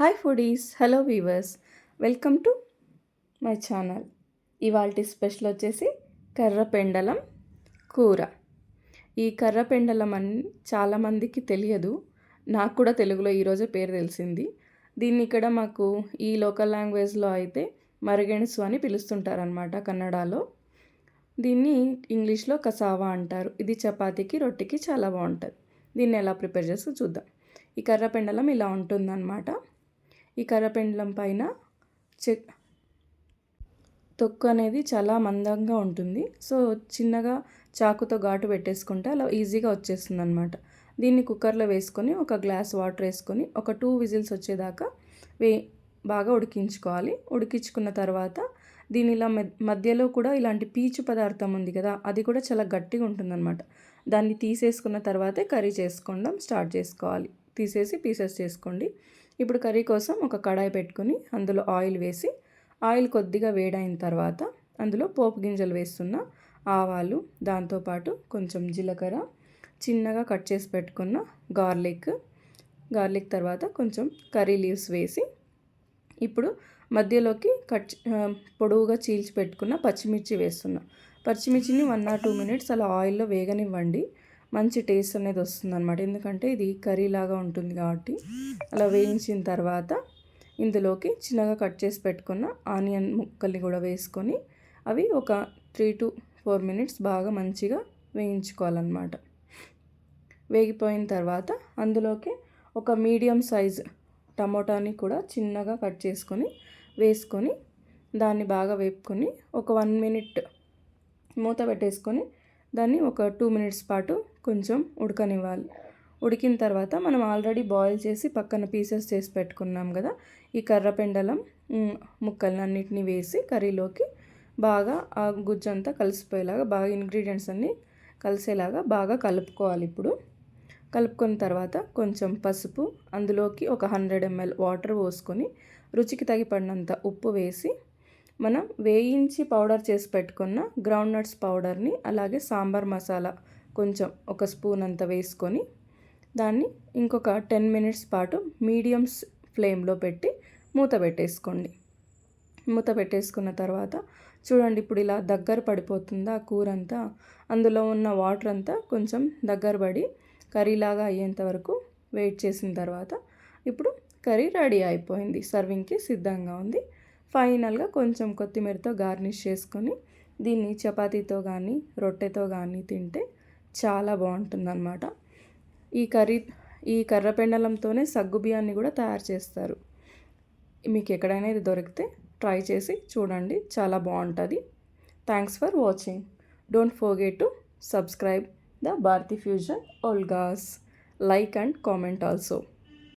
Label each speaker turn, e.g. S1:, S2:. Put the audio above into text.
S1: Hi foodies hello viewers. Welcome to my channel. ఇవాళ special వచ్చేసి కర్రపెండలం కూర. ఈ కర్రపెండలం అని చాలామందికి తెలియదు. నాకు కూడా తెలుగులో ఈరోజే పేరు తెలిసింది. దీన్ని ఇక్కడ మాకు ఈ లోకల్ లాంగ్వేజ్లో అయితే మరగెణసు అని పిలుస్తుంటారనమాట కన్నడలో. దీన్ని ఇంగ్లీష్లో కసావా అంటారు. ఇది చపాతీకి రొట్టెకి చాలా బాగుంటుంది దీన్ని ఎలా ప్రిపేర్ చేస్తూ చూద్దాం. ఈ కర్రపెండలం ఇలా ఉంటుందన్నమాట. ఈ కర్రపెండలం పైన చెక్ తొక్కు అనేది చాలా మందంగా ఉంటుంది. సో చిన్నగా చాకుతో ఘాటు పెట్టేసుకుంటే అలా ఈజీగా వచ్చేస్తుంది అనమాట దీన్ని కుక్కర్లో వేసుకొని ఒక గ్లాస్ వాటర్ వేసుకొని ఒక టూ విజిల్స్ వచ్చేదాకా వే బాగా ఉడికించుకోవాలి. ఉడికించుకున్న తర్వాత దీని ఇలా మధ్యలో కూడా ఇలాంటి పీచు పదార్థం ఉంది కదా అది కూడా చాలా గట్టిగా ఉంటుందన్నమాట. దాన్ని తీసేసుకున్న తర్వాతే కర్రీ చేసుకోవడం స్టార్ట్ చేసుకోవాలి. తీసేసి పీసెస్ చేసుకోండి. ఇప్పుడు కర్రీ కోసం ఒక కడాయి పెట్టుకుని అందులో ఆయిల్ వేసి ఆయిల్ కొద్దిగా వేడైన తర్వాత అందులో పోపు గింజలు వేస్తున్న ఆవాలు దాంతోపాటు కొంచెం జీలకర్ర చిన్నగా కట్ చేసి పెట్టుకున్న గార్లిక్ గార్లిక్ తర్వాత కొంచెం కర్రీ లీవ్స్ వేసి ఇప్పుడు మధ్యలోకి కట్ పొడవుగా చీల్చి పెట్టుకున్న పచ్చిమిర్చి వేస్తున్నా. పచ్చిమిర్చిని వన్ ఆర్ టూ మినిట్స్ అలా ఆయిల్లో వేగనివ్వండి. మంచి టేస్ట్ అనేది వస్తుంది అనమాట ఎందుకంటే ఇది కర్రీ లాగా ఉంటుంది కాబట్టి. అలా వేయించిన తర్వాత ఇందులోకి చిన్నగా కట్ చేసి పెట్టుకున్న ఆనియన్ ముక్కల్ని కూడా వేసుకొని అవి ఒక త్రీ టు ఫోర్ మినిట్స్ బాగా మంచిగా వేయించుకోవాలన్నమాట. వేగిపోయిన తర్వాత అందులోకి ఒక మీడియం సైజ్ టమోటాని కూడా చిన్నగా కట్ చేసుకొని వేసుకొని దాన్ని బాగా వేపుకొని ఒక వన్ మినిట్ మూత పెట్టేసుకొని దాన్ని ఒక టూ మినిట్స్ పాటు కొంచెం ఉడకనివ్వాలి. ఉడికిన తర్వాత మనం ఆల్రెడీ బాయిల్ చేసి పక్కన పీసెస్ చేసి పెట్టుకున్నాం కదా ఈ కర్రపెండలం ముక్కలన్నిటిని వేసి కర్రీలోకి బాగా ఆ గుజ్జంతా కలిసిపోయేలాగా బాగా ఇంగ్రీడియంట్స్ అన్నీ కలిసేలాగా బాగా కలుపుకోవాలి ఇప్పుడు. కలుపుకున్న తర్వాత కొంచెం పసుపు అందులోకి ఒక హండ్రెడ్ ఎంఎల్ వాటర్ పోసుకొని రుచికి తగిపడినంత ఉప్పు వేసి మనం వేయించి పౌడర్ చేసి పెట్టుకున్న గ్రౌండ్ నట్స్ పౌడర్ని అలాగే సాంబార్ మసాలా కొంచెం ఒక స్పూన్ అంత వేసుకొని దాన్ని ఇంకొక టెన్ మినిట్స్ పాటు మీడియం ఫ్లేమ్లో పెట్టి మూత పెట్టేసుకోండి. మూత పెట్టేసుకున్న తర్వాత చూడండి ఇప్పుడు ఇలా దగ్గర పడిపోతుందా కూర అంతా అందులో ఉన్న వాటర్ అంతా కొంచెం దగ్గర పడి కర్రీలాగా అయ్యేంత వరకు వెయిట్ చేసిన తర్వాత ఇప్పుడు కర్రీ రెడీ అయిపోయింది. సర్వింగ్కి సిద్ధంగా ఉంది. ఫైనల్గా కొంచెం కొత్తిమీరతో గార్నిష్ చేసుకొని దీన్ని చపాతీతో కానీ రొట్టెతో కానీ తింటే చాలా బాగుంటుందన్నమాట. ఈ కర్రీ ఈ కర్రపెండలంతోనే సగ్గు బియ్యాన్ని కూడా తయారు చేస్తారు. మీకు ఎక్కడైనా ఇది దొరికితే ట్రై చేసి చూడండి చాలా బాగుంటుంది. Thanks for watching don't forget to subscribe the Bharati fusion vlogs like and comment also